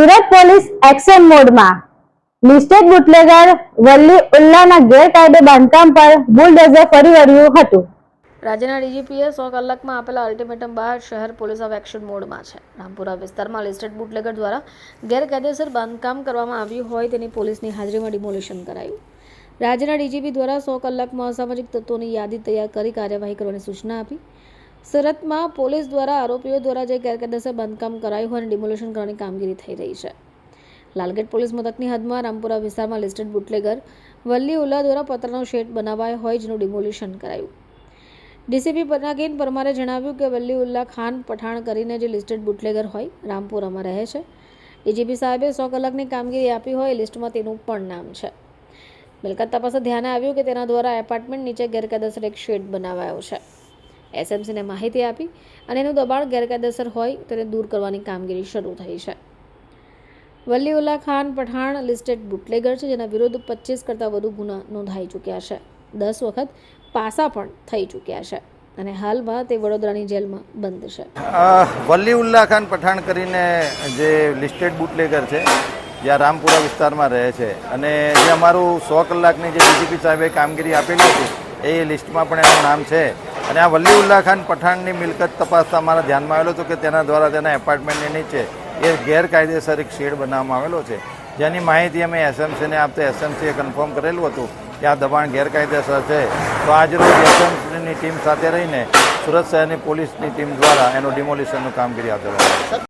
Surat police action મોડમાં. Listed bootlegger વલ્લી ઉલ્લાના ગેરકાયદે બાંધકામ પર બુલડોઝર ફરી વળ્યું હતું. રાજ્યના ડીજીપીએ સો કલાકમાં આપેલા અલ્ટિમેટમ બાદ શહેર પોલીસ ઓફ એક્શન મોડમાં છે. રામપુરા વિસ્તારમાં લિસ્ટેડ બુટલેગર દ્વારા ગેરકાયદેસર બાંધકામ કરવામાં આવ્યું હોય તેની પોલીસની હાજરીમાં ડિમોલિશન કરાયું. રાજ્યના ડીજીપી દ્વારા સો કલાકમાં અસામાજિક તત્વોની યાદી તૈયાર કરી કાર્યવાહી કરવાની સૂચના આપી. સુરતમાં પોલીસ દ્વારા આરોપીઓ દ્વારા જે ગેરકાયદેસર બાંધકામ કરાયું હોય અને ડિમોલ્યુશન કરવાની કામગીરી થઈ રહી છે. લાલગેટ પોલીસ મથકની હદમાં રામપુરા વિસ્તારમાં લિસ્ટેડ બુટલેગર વલ્લી ઉલ્લા દ્વારા પતરાનો શેડ બનાવાયો હોય જેનું ડિમોલિશન કરાયું. ડીસીપી પનાકીન પરમારે જણાવ્યું કે વલ્લી ઉલ્લા ખાન પઠાણ કરીને જે લિસ્ટેડ બુટલેગર હોય રામપુરામાં રહે છે. ડીજીપી સાહેબે સો કલાકની કામગીરી આપી હોય લિસ્ટમાં તેનું પણ નામ છે. મિલકત તપાસે ધ્યાને આવ્યું કે તેના દ્વારા એપાર્ટમેન્ટ નીચે ગેરકાયદેસર એક શેડ બનાવાયો છે. એસએમસીને માહિતી આપી અને એનું દબાણ ગેરકાયદેસર હોય તેને દૂર કરવાની કામગીરી શરૂ થઈ છે. વલ્લીઉલ્લા ખાન પઠાણ લિસ્ટેડ બુટલેગર છે જેના વિરુદ્ધ પચીસ કરતાં વધુ ગુના નોંધાઈ ચૂક્યા છે. દસ વખત પાસા પણ થઈ ચૂક્યા છે અને હાલમાં તે વડોદરાની જેલમાં બંધ છે. અ, વલ્લી ઉલ્લા ખાન પઠાણ કરીને જે લિસ્ટેડ બુટલેગર છે જ્યાં રામપુરા વિસ્તારમાં રહે છે અને જે અમારું સો કલાકની જે ડીજીપી સાહેબે કામગીરી આપેલી હતી એ લિસ્ટમાં પણ એનું નામ છે. અને આ વલ્લી ઉલ્લા ખાન પઠાણની મિલકત તપાસતા અમારા ધ્યાનમાં આવેલો હતો કે તેના દ્વારા તેના એપાર્ટમેન્ટની નીચે એ ગેરકાયદેસર એક શેડ બનાવવામાં આવેલો છે. જેની માહિતી અમે એસએમસીને આપતા એસએમસીએ કન્ફર્મ કરેલું હતું કે આ દબાણ ગેરકાયદેસર છે. તો આજરોજ એસએમસીની ટીમ સાથે રહીને સુરત શહેરની પોલીસની ટીમ દ્વારા એનું ડિમોલિશનનું કામગીરી હાથ ધરવામાં